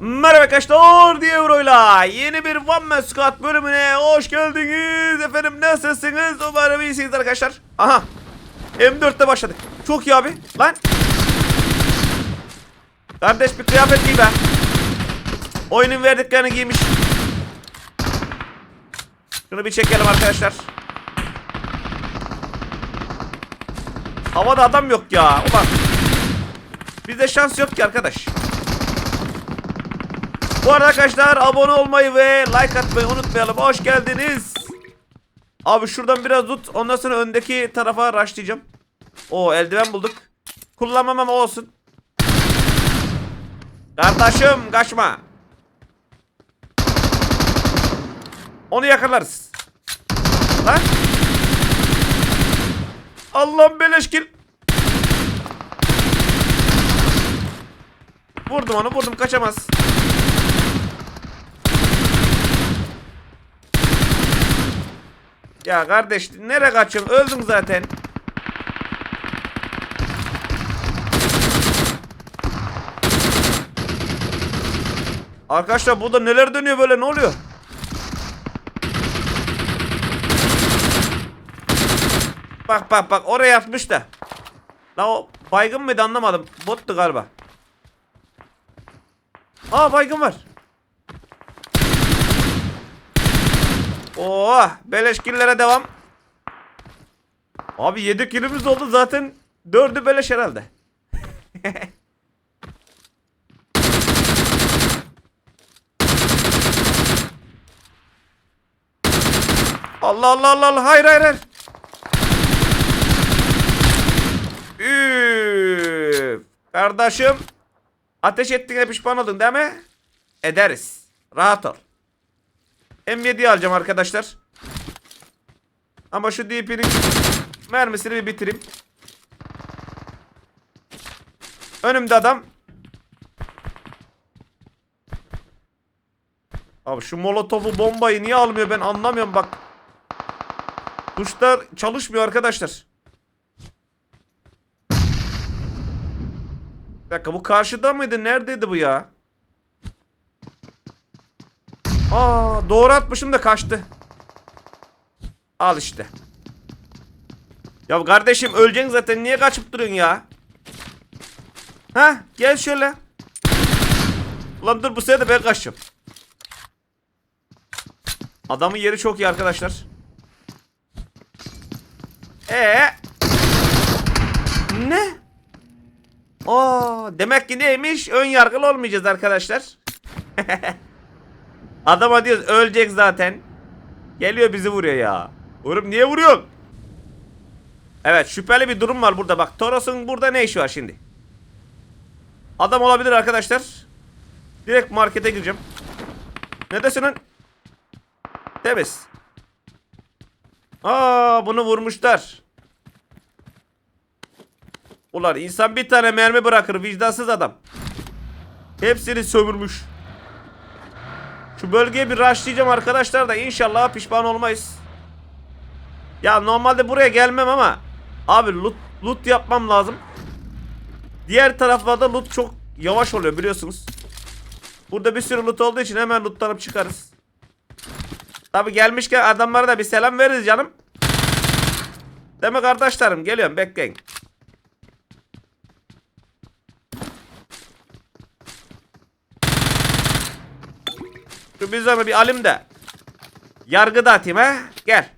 Merhaba arkadaşlar diye Euro'yla yeni bir One Man Squad bölümüne hoş geldiniz. Efendim nasılsınız? Umarım iyisiniz arkadaşlar. Aha M4'te başladık. Çok iyi abi. Lan! Kardeş bir kıyafet giy be. Oyunun verdiklerini giymiş. Şunu bir çekelim arkadaşlar. Havada adam yok ya ulan. Bizde şans yok ki arkadaş bu arada arkadaşlar abone olmayı ve like atmayı unutmayalım. Hoş geldiniz. Abi şuradan biraz tut. Ondan sonra öndeki tarafa rushlayacağım. O eldiven bulduk. Kullanmam ama olsun. Kardeşim kaçma. Onu yakalarız. Lan. Allah'ım beleşkil. Vurdum onu vurdum kaçamaz. Ya kardeş nereye kaçıyorsun? Öldün zaten. Arkadaşlar burada neler dönüyor böyle ne oluyor? Bak bak bak oraya atmış da. La o baygın mıydı anlamadım. Bottu galiba. Aa baygın var. Oo, beleşkillere devam. Abi 7 kilimiz oldu zaten 4'ü beleş herhalde. Allah Allah Allah Allah hayır hayır hayır. Üf. Kardeşim ateş ettiğine pişman oldun değil mi? Ederiz. Rahat ol. M7'yi alacağım arkadaşlar. Ama şu DP'nin mermisini bir bitireyim. Önümde adam. Abi şu molotofu bombayı niye almıyor ben anlamıyorum bak. Tuşlar çalışmıyor arkadaşlar. Bir dakika bu karşıda mıydı? Neredeydi bu ya? Aa doğru atmışım da kaçtı. Al işte. Ya kardeşim öleceksin zaten niye kaçıp duruyorsun ya? Ha gel şöyle. Ulan dur bu sefer de ben kaçacağım. Adamın yeri çok iyi arkadaşlar. Ee? Ne? Aa, demek ki neymiş? Ön yargılı olmayacağız arkadaşlar. Adama diyoruz ölecek zaten. Geliyor bizi vuruyor ya. Oğlum niye vuruyorsun? Evet şüpheli bir durum var burada bak. Toros'un burada ne işi var şimdi? Adam olabilir arkadaşlar. Direkt markete gireceğim. Ne desin lan? Temiz. Aa bunu vurmuşlar. Ulan insan bir tane mermi bırakır vicdansız adam. Hepsini sömürmüş. Şu bölgeye bir rushlayacağım arkadaşlar da inşallah pişman olmayız. Ya normalde buraya gelmem ama abi loot, loot yapmam lazım. Diğer taraflarda loot çok yavaş oluyor biliyorsunuz. Burada bir sürü loot olduğu için hemen lootlanıp çıkarız. Tabi gelmişken adamlara da bir selam veririz canım. Değil mi kardeşlerim? Geliyorum bekleyin. Şu biz onu bir alayım da. Yargı da atayım ha. Gel.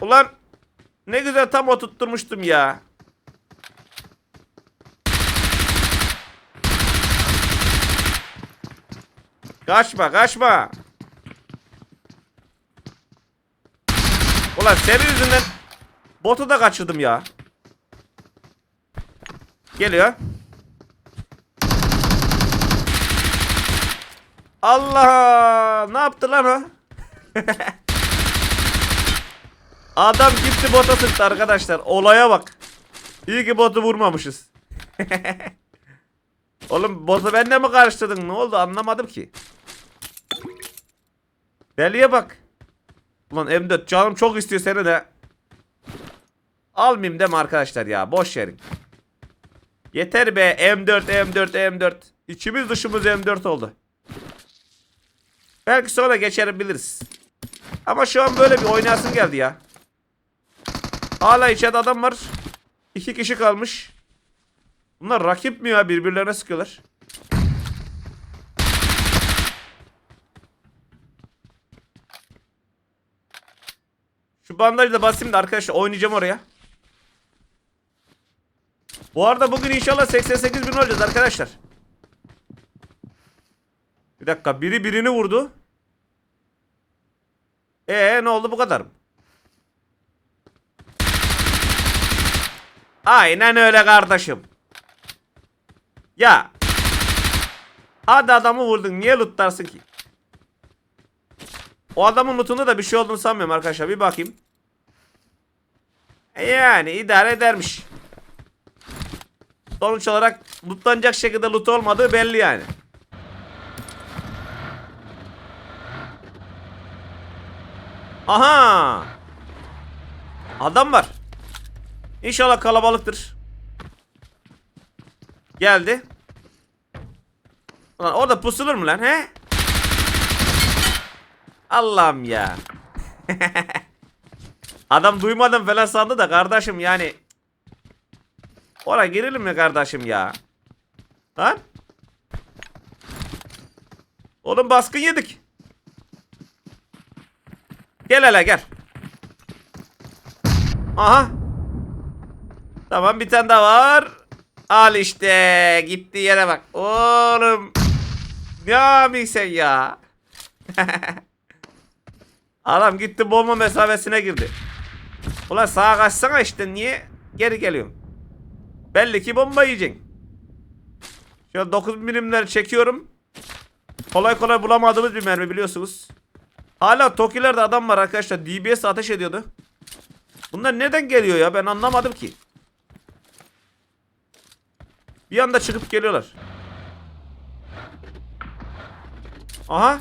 Ulan ne güzel tam oturtturmuştum ya. Kaçma kaçma. Ulan senin yüzünden botu da kaçırdım ya. Geliyor. Allah! Ne yaptı lan o? Adam gitti bota sıktı arkadaşlar. Olaya bak. İyi ki botu vurmamışız. Oğlum botu benimle mi karıştırdın? Ne oldu anlamadım ki. Deliye bak. Ulan M4 canım çok istiyor seni de. Almayayım deme arkadaşlar ya. Boş verin. Yeter be M4 M4 M4. İçimiz dışımız M4 oldu. Belki sonra geçebiliriz. Ama şu an böyle bir oynayasım geldi ya. Hala içeride adam var. İki kişi kalmış. Bunlar rakip mi ya birbirlerine sıkıyorlar. Şu bandajı da basayım da arkadaşlar oynayacağım oraya. Bu arada bugün inşallah 88 bin olacağız arkadaşlar. Bir dakika biri birini vurdu. Ee ne oldu bu kadar mı? Aynen öyle kardeşim. Ya. Hadi adamı vurdun. Niye lootlarsın ki? O adamın lootunda da bir şey olduğunu sanmıyorum arkadaşlar. Bir bakayım. Yani idare edermiş. Sonuç olarak lootlanacak şekilde loot olmadığı belli yani. Aha! Adam var. İnşallah kalabalıktır. Geldi. Ulan orada pusulur mu lan he? Allah'ım ya. Adam duymadım falan sandı da kardeşim yani. Oraya girelim mi kardeşim ya? Lan? Oğlum baskın yedik. Gel hele gel. Aha. Tamam bir tane daha var. Al işte. Gitti yere bak. Oğlum. Ne yapıyorsun sen ya? Adam gitti bomba mesafesine girdi. Ulan sağa kaçsana işte niye geri geliyorsun? Belli ki bomba yiyeceksin. Şöyle 9 milimleri çekiyorum. Kolay kolay bulamadığımız bir mermi biliyorsunuz. Hala Toki'lerde adam var arkadaşlar. DBS ateş ediyordu. Bunlar neden geliyor ya ben anlamadım ki. Bir anda çıkıp geliyorlar. Aha.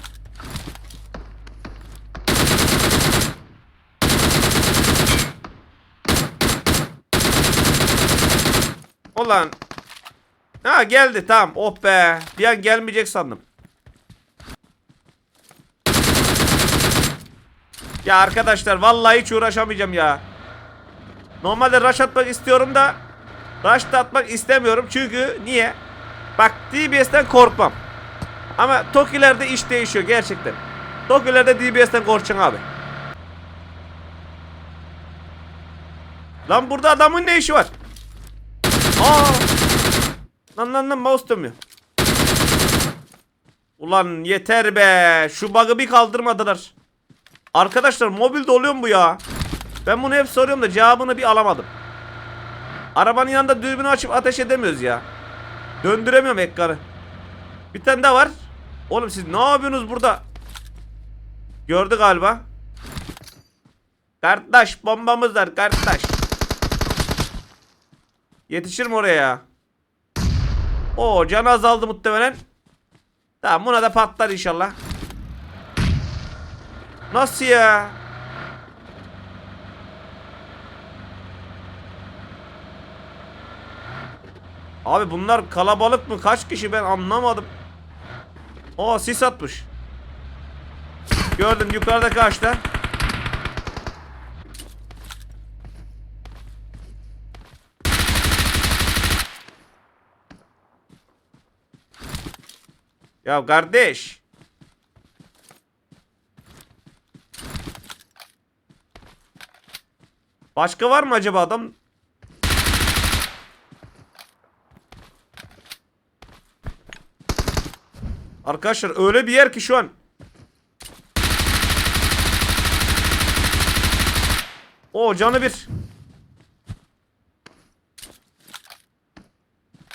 Ulan. Ha geldi tamam. Oh be. Bir an gelmeyecek sandım. Ya arkadaşlar vallahi hiç uğraşamayacağım ya. Normalde rush atmak istiyorum da rush da atmak istemiyorum. Çünkü niye? Bak DBS'den korkmam. Ama Toki'lerde iş değişiyor gerçekten. Toki'lerde DBS'den korkacaksın abi. Lan burada adamın ne işi var? Aa! Lan lan lan mouse dönmüyor. Ulan yeter be. Şu bug'ı bir kaldırmadılar. Arkadaşlar mobilde oluyor mu bu ya? Ben bunu hep soruyorum da cevabını bir alamadım. Arabanın yanında dürbünü açıp ateş edemiyoruz ya. Döndüremiyorum ekranı. Bir tane daha var. Oğlum siz ne yapıyorsunuz burada? Gördü galiba. Kardeş bombamız var kardeş. Yetişir mi oraya ya? Oo canı azaldı muhtemelen. Tamam buna da patlar inşallah. Nasıl ya? Abi bunlar kalabalık mı? Kaç kişi ben anlamadım. O sis atmış. Gördüm yukarıda kaçta. Ya kardeş. Başka var mı acaba adam? Arkadaşlar öyle bir yer ki şu an. O canı bir.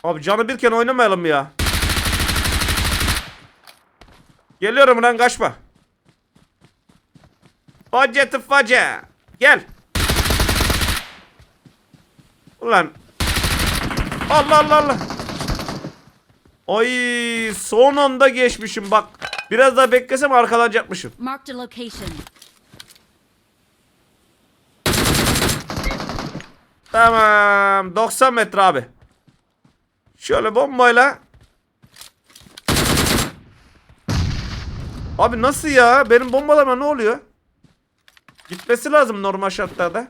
Abi canı birken oynamayalım ya? Geliyorum lan kaçma. Face tıface. Gel. Ulan. Allah Allah Allah. Ay son anda geçmişim bak. Biraz daha beklesem arkalanacakmışım. Marked a location. Tamam 90 metre abi. Şöyle bombayla. Abi nasıl ya? Benim bombalama ne oluyor? Gitmesi lazım normal şartlarda.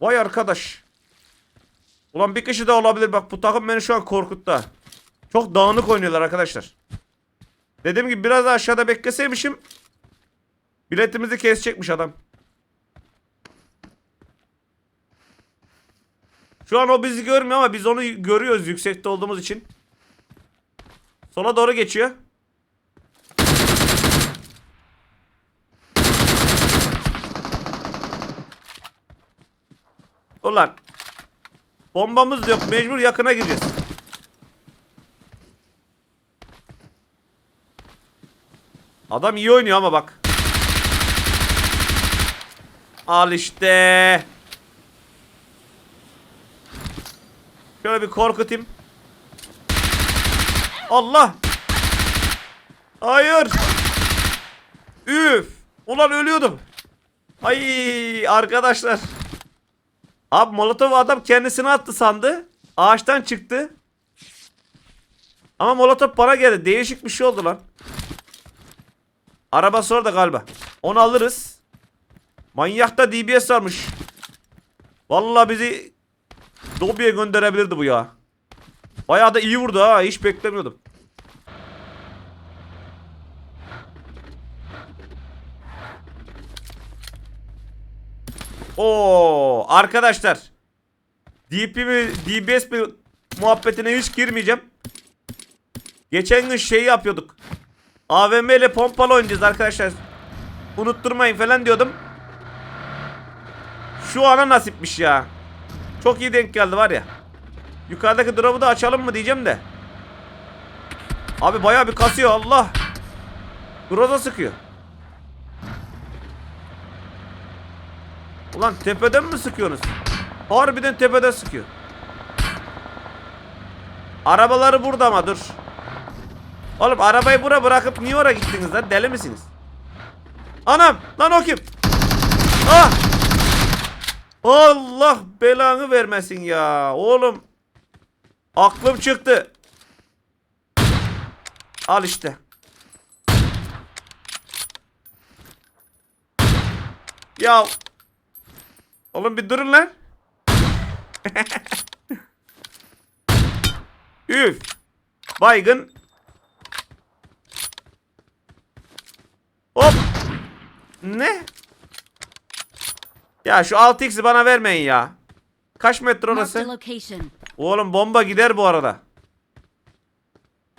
Vay arkadaş. Ulan bir kişi de olabilir. Bak bu takım beni şu an korkuttu. Çok dağınık oynuyorlar arkadaşlar. Dediğim gibi biraz daha aşağıda bekleseymişim. Biletimizi kesecekmiş adam. Şu an o bizi görmüyor ama biz onu görüyoruz yüksekte olduğumuz için. Sola doğru geçiyor. Ulan. Bombamız yok. Mecbur yakına gireceğiz. Adam iyi oynuyor ama bak. Al işte. Şöyle bir korkutayım. Allah. Hayır. Üf. Ulan ölüyordum. Ay arkadaşlar. Abi Molotov adam kendisini attı sandı. Ağaçtan çıktı. Ama Molotov bana geldi. Değişik bir şey oldu lan. Arabası orada galiba. Onu alırız. Manyakta DBS varmış. Vallahi bizi Dobby'ye gönderebilirdi bu ya. Bayağı da iyi vurdu ha. Hiç beklemiyordum. Oo arkadaşlar. DP mi DBS mi muhabbetine hiç girmeyeceğim. Geçen gün şey yapıyorduk. AVM ile pompalı oynayacağız arkadaşlar. Unutturmayın falan diyordum. Şu ana nasipmiş ya. Çok iyi denk geldi var ya. Yukarıdaki drop'u da açalım mı diyeceğim de. Abi bayağı bir kasıyor Allah. Groza sıkıyor. Ulan tepeden mi sıkıyorsunuz? Harbiden tepeden sıkıyor. Arabaları burada ama dur. Oğlum arabayı bura bırakıp niye oraya gittiniz lan? Deli misiniz? Anam! Lan o kim? Ah! Allah belanı vermesin ya. Oğlum. Aklım çıktı. Al işte. Ya. Oğlum bir durun lan. Üf. Baygın. Hop. Ne? Ya şu 6x'i bana vermeyin ya. Kaç metre orası? Oğlum bomba gider bu arada.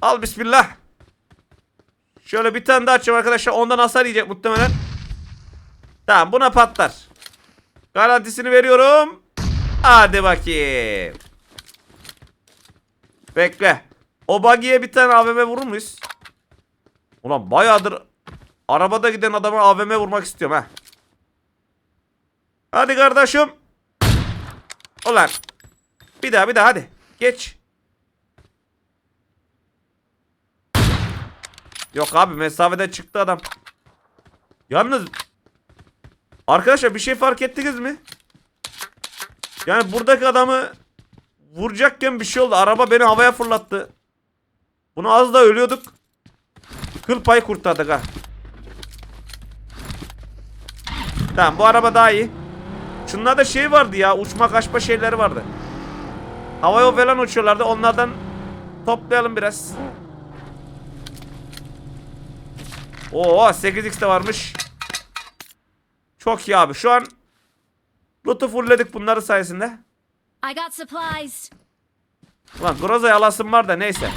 Al bismillah. Şöyle bir tane daha açacağım arkadaşlar. Ondan hasar yiyecek muhtemelen. Tamam buna patlar. Garantisini veriyorum. Hadi bakayım. Bekle. O buggy'e bir tane AVM vurur muyuz? Ulan bayağıdır arabada giden adama AVM vurmak istiyorum ha. Hadi kardeşim. Ulan. Bir daha bir daha hadi. Geç. Yok abi mesafeden çıktı adam. Yalnız Arkadaşlar bir şey fark ettiniz mi? Yani buradaki adamı vuracakken bir şey oldu. Araba beni havaya fırlattı. Bunu az da ölüyorduk. Kıl payı kurtardık ha. Tamam bu araba daha iyi. Şunlarda şey vardı ya uçma kaçma şeyleri vardı. Havaya falan uçuyorlardı onlardan toplayalım biraz. Oo 8x de varmış. Çok iyi abi şu an loot'u fullledik bunları sayesinde. I got supplies. Ulan Groza'ya alasım var da neyse.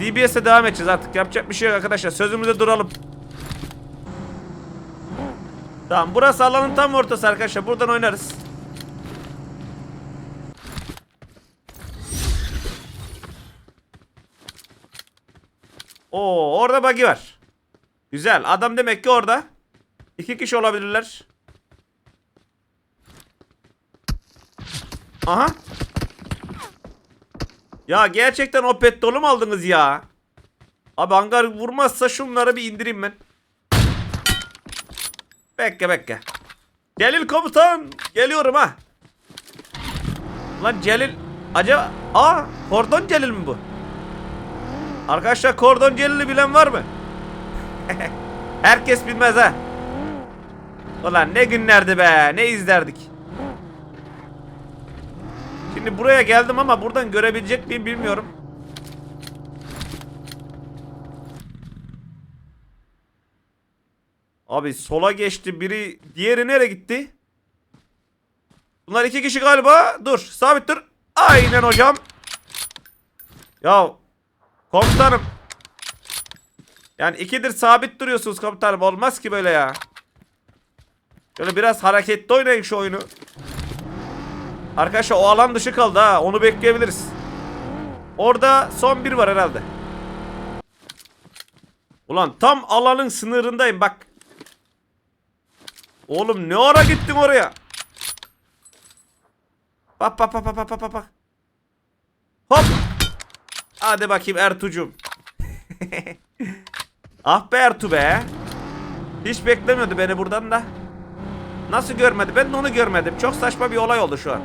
DBS'e devam edeceğiz artık. Yapacak bir şey yok arkadaşlar. Sözümüzde duralım. Tamam burası alanın tam ortası arkadaşlar. Buradan oynarız. Oo orada buggy var. Güzel. Adam demek ki orada. İki kişi olabilirler. Aha. Ya gerçekten o petrolü mü aldınız ya? Abi hangar vurmazsa şunları bir indireyim ben. Bekle bekle. Celil komutan. Geliyorum ha. Lan Celil Acaba aa kordon celil mi bu? Arkadaşlar kordon celili bilen var mı? Herkes bilmez ha. Ulan ne günlerdi be ne izlerdik. Şimdi buraya geldim ama buradan görebilecek miyim bilmiyorum. Abi sola geçti biri diğeri nereye gitti? Bunlar iki kişi galiba. Dur sabit dur. Aynen hocam. Ya komutanım. Yani ikidir sabit duruyorsunuz komutanım. Olmaz ki böyle ya. Şöyle biraz hareketli oynayın şu oyunu. Arkadaşlar o alan dışı kaldı ha. Onu bekleyebiliriz. Orada son bir var herhalde. Ulan tam alanın sınırındayım bak. Oğlum ne ara gittin oraya? Bak bak bak bak bak bak bak. Hop. Hadi bakayım Ertuğ'cum. ah be Ertuğ be. Hiç beklemiyordu beni buradan da. Nasıl görmedi? Ben de onu görmedim. Çok saçma bir olay oldu şu an.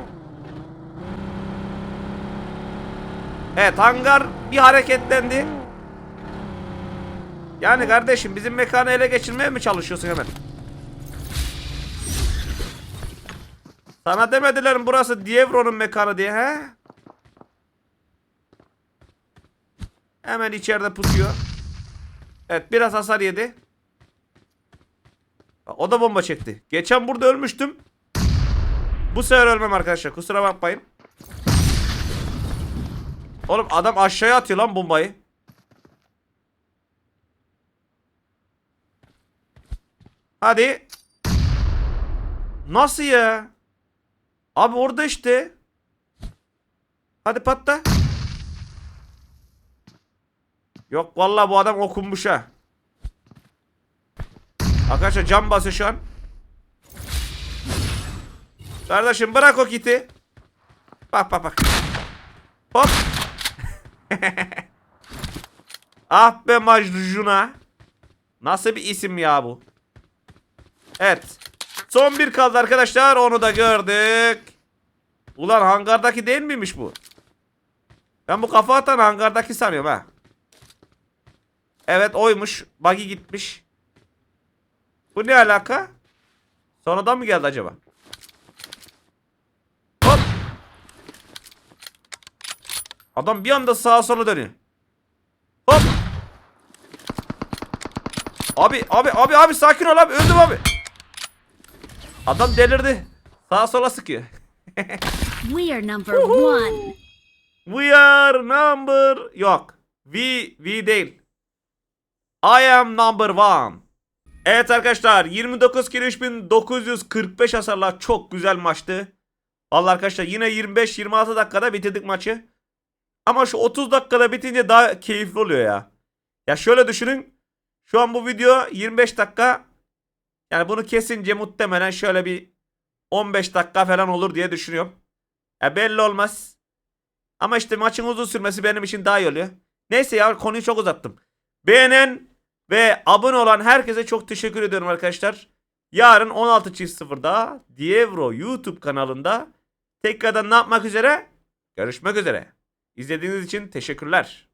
Evet hangar bir hareketlendi. Yani kardeşim bizim mekanı ele geçirmeye mi çalışıyorsun hemen? Sana demediler mi burası Dievro'nun mekanı diye he? Hemen içeride pusuyor. Evet biraz hasar yedi. O da bomba çekti. Geçen burada ölmüştüm. Bu sefer ölmem arkadaşlar. Kusura bakmayın. Oğlum adam aşağıya atıyor lan bombayı. Hadi. Nasıl ya? Abi orada işte. Hadi patla. Yok vallahi bu adam okunmuş ha. Arkadaşlar cam basıyor şu an. Kardeşim bırak o kiti. Bak bak bak. Hop. ah be Majnun'a. Nasıl bir isim ya bu? Evet. Son bir kaldı arkadaşlar. Onu da gördük. Ulan hangardaki değil miymiş bu? Ben bu kafa atan hangardaki sanıyorum ha. Evet oymuş. Buggy gitmiş. Bu ne alaka? Sonradan mı geldi acaba? Hop. Adam bir anda sağa sola dönüyor. Hop. Abi abi abi abi sakin ol abi öldüm abi. Adam delirdi. Sağa sola sıkıyor. We are number one. We are number yok. We we değil. I am number one. Evet arkadaşlar 29 kilo 3945 hasarla çok güzel maçtı. Vallahi arkadaşlar yine 25-26 dakikada bitirdik maçı. Ama şu 30 dakikada bitince daha keyifli oluyor ya. Ya şöyle düşünün. Şu an bu video 25 dakika. Yani bunu kesince muhtemelen şöyle bir 15 dakika falan olur diye düşünüyorum. Ya belli olmaz. Ama işte maçın uzun sürmesi benim için daha iyi oluyor. Neyse ya konuyu çok uzattım. Beğenen ve abone olan herkese çok teşekkür ediyorum arkadaşlar. Yarın 16.00'da Dievro YouTube kanalında tekrardan ne yapmak üzere? Görüşmek üzere. İzlediğiniz için teşekkürler.